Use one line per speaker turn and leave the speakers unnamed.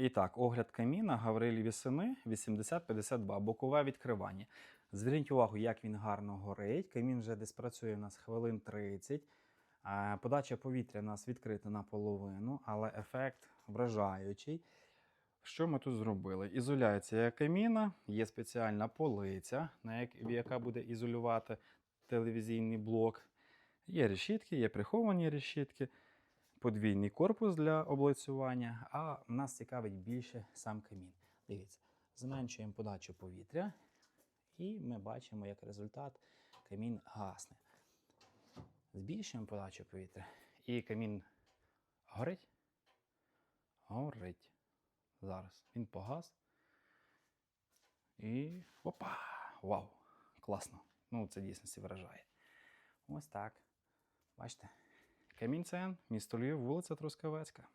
І так, огляд каміна Гавриліві сини 8052, бокове відкривання. Зверніть увагу, як він гарно горить. Камін вже десь працює у нас хвилин 30. Е, Подача повітря у нас відкрита наполовину, але ефект вражаючий. Що ми тут зробили? Ізоляція каміна, є спеціальна полиця, на як- яка буде ізолювати телевізійний блок. Є решітки, є приховані решітки, подвійний корпус для облицювання, а нас цікавить більше сам камін. Дивіться, зменшуємо подачу повітря, і ми бачимо, як результат камін гасне. Збільшуємо подачу повітря, і камін горить. Горить. Зараз він погас. І опа! Вау! Класно! Ну, це дійсності вражає. Ось так. Бачите? Камінь Цен, місто Львів, вулиця Трускавецька.